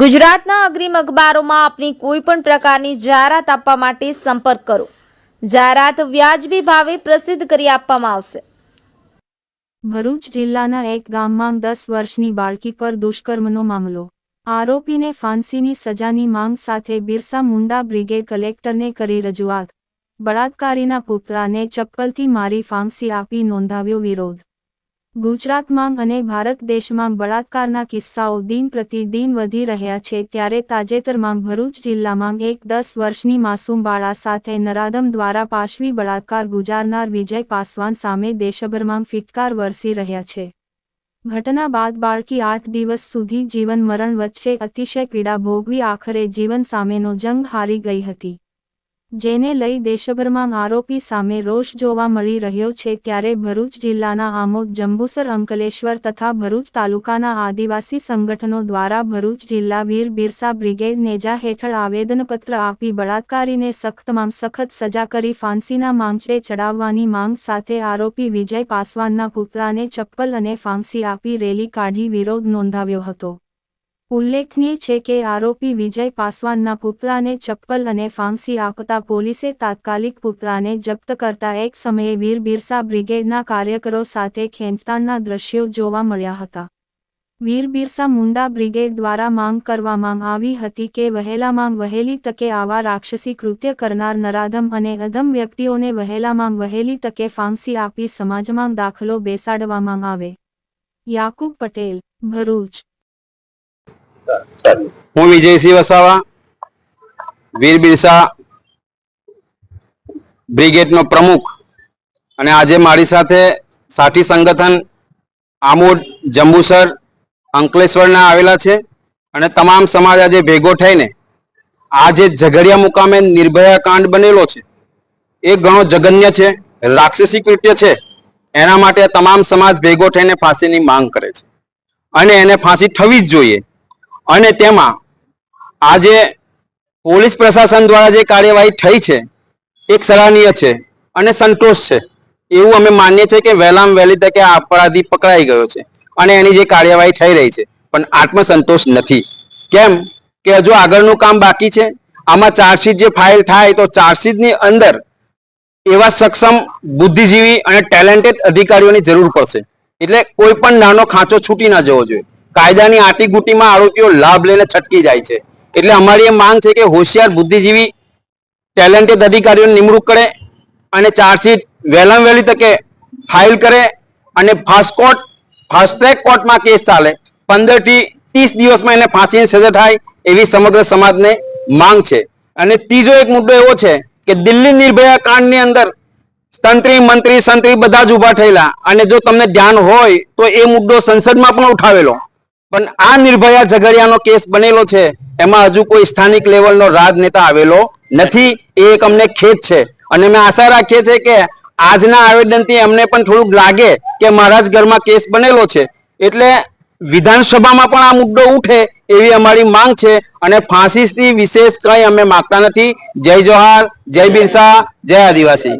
ગુજરાતના અગ્રીમ અખબારોમાં આપની કોઈ પણ પ્રકારની જાહેરાત આપવા માટે સંપર્ક કરો. જાહેરાત વ્યાજબી ભાવે પ્રસિદ્ધ કરી આપવામાં આવશે. ભરૂચ જિલ્લાના એક ગામમાં દસ વર્ષની બાળકી પર દુષ્કર્મનો મામલો. આરોપીને ફાંસીની સજાની માંગ સાથે બિરસા મુંડા બ્રિગેડ કલેક્ટરને કરી રજૂઆત. બળાત્કારીના પુત્રાને ચપ્પલથી મારી ફાંસી આપી નોંધાવ્યો વિરોધ. ગુજરાતમાં અને ભારત દેશમાં બળાત્કારના કિસ્સાઓ દિન પ્રતિદિન વધી રહ્યા છે ત્યારે તાજેતરમાં ભરૂચ જિલ્લામાં એક દસ વર્ષની માસૂમ બાળા સાથે નરાદમ દ્વારા પાશવી બળાત્કાર ગુજારનાર વિજય પાસવાન સામે દેશભરમાં ફિટકાર વરસી રહ્યા છે. ઘટના બાદ બાળકી આઠ દિવસ સુધી જીવન મરણ વચ્ચે અતિશય પીડા ભોગવી આખરે જીવન સામેનો જંગ હારી ગઈ હતી. જેને લઈ દેશભરમાં આરોપી સામે રોષ જોવા મળી રહ્યો છે ત્યારે ભરૂચ જિલ્લાના આમોદ, જંબુસર, અંકલેશ્વર તથા ભરૂચ તાલુકાના આદિવાસી સંગઠનો દ્વારા ભરૂચ જિલ્લા વીર બિરસા બ્રિગેડ નેજા હેઠળ આવેદનપત્ર આપી બળાત્કારીને સખ્તમાં સખત સજા કરી ફાંસીના માંચડે ચડાવવાની માંગ સાથે આરોપી વિજય પાસવાનના પુત્રાને ચપ્પલ અને ફાંસી આપી રેલી કાઢી વિરોધ નોંધાવ્યો હતો. ઉલ્લેખનીય છે કે આરોપી વિજય પાસવાનના પુત્રાને ચપ્પલ અને ફાંસી આપતા પોલીસે તાત્કાલિક પુત્રાને જપ્ત કરતા એક સમયે વીર બિરસા બ્રિગેડના કાર્યકરો સાથે ખેંચતાણના દ્રશ્યો જોવા મળ્યા હતા. વીર બિરસા મુંડા બ્રિગેડ દ્વારા માંગ કરવામાં આવી હતી કે વહેલામાં વહેલી તકે આવા રાક્ષસી કૃત્ય કરનાર નરાધમ અને અધમ વ્યક્તિઓને વહેલામાં વહેલી તકે ફાંસી આપી સમાજમાં દાખલો બેસાડવામાં આવે. યાકુબ પટેલ, ભરૂચ. હું વિજયસિંહ વસાવા, વીર બિરસા, બ્રિગેડનો પ્રમુખ અને આજે મારી સાથે સાથી સંગઠન આમોદ જંબુસર અંકલેશ્વરના આવેલા છે અને તમામ સમાજ આજે ભેગો થઈને આ જે ઝઘડિયા મુકામે નિર્ભયા કાંડ બનેલો છે, એ ઘણો જઘન્ય છે, રાક્ષસી કૃત્ય છે, એના માટે તમામ સમાજ ભેગો થઈને ફાંસીની માંગ કરે છે. અને એને ફાંસી થવી જ જોઈએ. અને તેમાં આજે પોલીસ પ્રશાસન દ્વારા જે કાર્યવાહી થઈ છે, એક સરાહનીય છે અને સંતોષ છે. એવું અમે માનીએ છીએ કે વહેલામ વહેલી તકે આ અપરાધી પકડાઈ ગયો છે અને એની જે કાર્યવાહી થઈ રહી છે, પણ આત્મસંતોષ નથી. કેમ કે હજુ આગળનું કામ બાકી છે, આમાં ચાર્જશીટ જે ફાઇલ થાય તો ચાર્જશીટની અંદર એવા સક્ષમ બુદ્ધિજીવી અને ટેલેન્ટેડ અધિકારીઓની જરૂર પડશે. એટલે કોઈ પણ નાનો ખાંચો છૂટી ના જવો જોઈએ. કાયદાની આટીગુટીમાં આરોપીઓ લાભ લઈને છટકી જાય છે. એટલે અમારી એ માંગ છે કે હોશિયાર, બુદ્ધિજીવી ટેલેન્ટેડ અધિકારીઓની નિમણૂક કરે અને ચાર્જશીટ વહેલામ વહેલી તકે ફાઇલ કરે અને ફાસ્ટ કોર્ટ ફાસ્ટ ટ્રેક કોર્ટમાં કેસ ચાલે. પંદરથી ત્રીસ દિવસમાં એને ફાંસીની સજા થાય એવી સમગ્ર સમાજને માંગ છે. અને ત્રીજો એક મુદ્દો એવો છે કે દિલ્હી નિર્ભયા કાંડની અંદર તંત્રી, મંત્રી, સંત્રી બધા જ ઊભા થયેલા. અને જો તમને ધ્યાન હોય તો એ મુદ્દો સંસદમાં પણ ઉઠાવેલો. પણ આ નિર્ભયા ઝઘડિયાનો કેસ બનેલો છે. એમાં હજુ કોઈ સ્થાનિક લેવલનો રાજનેતા આવેલો નથી. એ એક અમને ખેદ છે. અને મેં આશા રાખીએ છીએ કે આજના આવેદનથી એમને પણ થોડુંક લાગે કે મારા જ ઘરમાં કેસ બનેલો છે. એટલે વિધાનસભામાં પણ આ મુદ્દો ઉઠે એવી અમારી માંગ છે અને ફાંસીથી વિશેષ કંઈ અમે માગતા નથી. જય જોહાર, જય બિરસા, જય આદિવાસી.